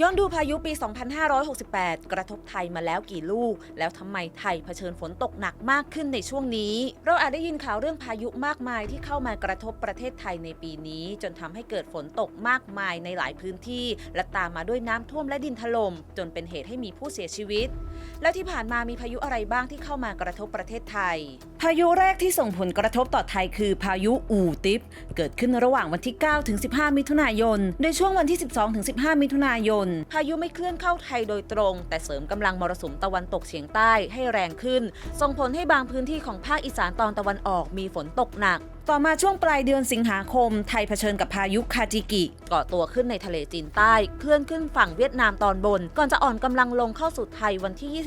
ย้อนดูพายุปี 2568 กระทบไทยมาแล้วกี่ลูก แล้วทำไมไทยเผชิญฝนตกหนักมากขึ้นในช่วงนี้ เราอาจได้ยินข่าวเรื่องพายุมากมายที่เข้ามากระทบประเทศไทยในปีนี้ จนทำให้เกิดฝนตกมากมายในหลายพื้นที่ และตามมาด้วยน้ำท่วมและดินถล่มจนเป็นเหตุให้มีผู้เสียชีวิต แล้วที่ผ่านมามีพายุอะไรบ้างที่เข้ามากระทบประเทศไทย พายุแรกที่ส่งผลกระทบต่อไทยคือพายุอูติปเกิดขึ้นระหว่างวันที่ 9 ถึง 15 มิถุนายน โดยช่วงวันที่ 12 ถึง 15 มิถุนายนพายุไม่เคลื่อนเข้าไทยโดยตรง แต่เสริมกำลังมรสุมตะวันตกเฉียงใต้ให้แรงขึ้น ส่งผลให้บางพื้นที่ของภาคอีสานตอนตะวันออกมีฝนตกหนัก ต่อมาช่วงปลายเดือนสิงหาคม ไทยเผชิญกับพายุคาจิกิก่อตัวขึ้นในทะเลจีนใต้ เคลื่อนขึ้นฝั่งเวียดนามตอนบน ก่อนจะอ่อนกำลังลงเข้าสู่ไทยวันที่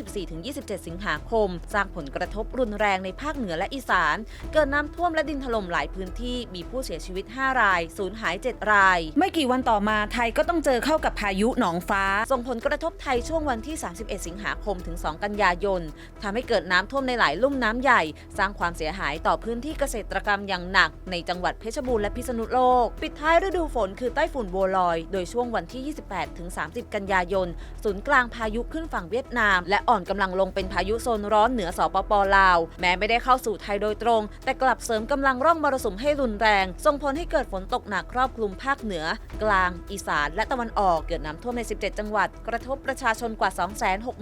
24-27 สิงหาคม สร้างผลกระทบรุนแรงในภาคเหนือและอีสาน เกิดน้ำท่วมและดินถล่มหลายพื้นที่มีผู้เสียชีวิต 5 ราย สูญหาย 7 ราย ไม่กี่วันต่อมาไทยก็ต้องเจอเข้ากับพายุหนองฟ้า ส่งผลกระทบไทยช่วงวันที่ 31 สิงหาคมถึง 2 กันยายนทำให้เกิดน้ำท่วมในหลายลุ่มน้ำใหญ่ สร้างความเสียหายต่อพื้นที่เกษตรกรรมอย่างหนักในจังหวัดเพชรบูรณ์และพิษณุโลก ปิดท้ายฤดูฝนคือไต้ฝุ่นโบลอย โดยช่วงวันที่ 28-30 กันยายน ศูนย์กลางพายุขึ้นฝั่งเวียดนาม และอ่อนกำลังลงเป็นพายุโซนร้อนเหนือสปปลาว แม้ไม่ได้เข้าสู่ไทยโดยตรง แต่กลับเสริมกำลังร่องมรสุมให้รุนแรง ส่งผลให้เกิดฝนตกหนักครอบคลุมภาคเหนือ กลาง อีสานและตะวันออกเกิดน้ำท่วมใน 17 จังหวัด กระทบประชาชนกว่า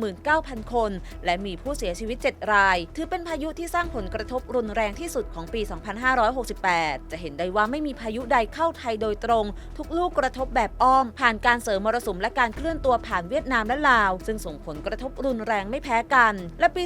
269,000 คน และมีผู้เสียชีวิต 7 ราย ถือเป็นพายุที่สร้างผลกระทบรุนแรงที่สุดของปี 2,500 2568 จะเห็นได้ว่าไม่มีพายุใดเข้าไทยโดยตรง ทุกลูกกระทบแบบอ้อม ผ่านการเสริมมรสุมและการเคลื่อนตัวผ่านเวียดนามและลาว ซึ่งส่งผลกระทบรุนแรงไม่แพ้กัน และปี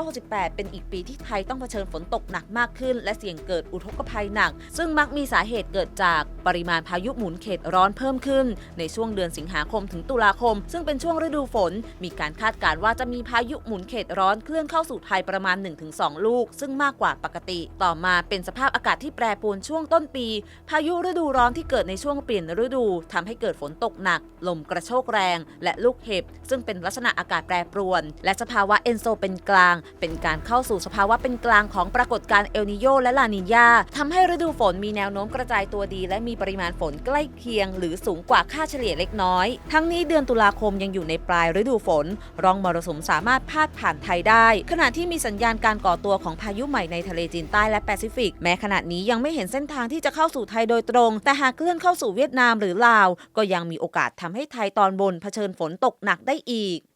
2568 เป็นอีกปีที่ไทยต้องเผชิญฝนตกหนักมากขึ้น และเสี่ยงเกิดอุทกภัยหนัก ซึ่งมักมีสาเหตุเกิดจาก ปริมาณพายุหมุนเขตร้อนเพิ่มขึ้น ในช่วงเดือนสิงหาคมถึงตุลาคม ซึ่งเป็นช่วงฤดูฝน มีการคาดการณ์ว่าจะมีพายุหมุนเขตร้อนเคลื่อนเข้าสู่ไทยประมาณ 1-2 ลูก ซึ่งมากกว่าปกติ ต่อมาเป็นสภาพอากาศที่แปรปรวนช่วงต้นปี พายุฤดูร้อนที่เกิดในช่วงเปลี่ยนฤดูทำให้เกิดฝนตกหนัก ลมกระโชกแรง และลูกเห็บ ซึ่งเป็นลักษณะอากาศแปรปรวน และสภาวะเอนโซเป็นกลาง เป็นการเข้าสู่สภาวะเป็นกลางของปรากฏการณ์เอลนิโยและลานิญาทำให้ฤดูฝนมีแนวโน้มกระจายตัวดี และมีปริมาณฝนใกล้เคียง หรือสูงกว่าค่าเฉลี่ยเล็กน้อย ทั้งนี้เดือนตุลาคมยังอยู่ในปลายฤดูฝน ร่องมรสุมสามารถพาดผ่านไทยได้ ขณะที่มีสัญญาณการก่อตัวของพายุใหม่ในทะเลจีนใต้และแปซิฟิก แม้ขณะนี้ยังไม่เห็นเส้นทางที่จะเข้าสู่ไทยโดยตรง แต่หากเคลื่อนเข้าสู่เวียดนามหรือลาว ก็ยังมีโอกาสทำให้ไทยตอนบนเผชิญฝนตกหนักได้อีก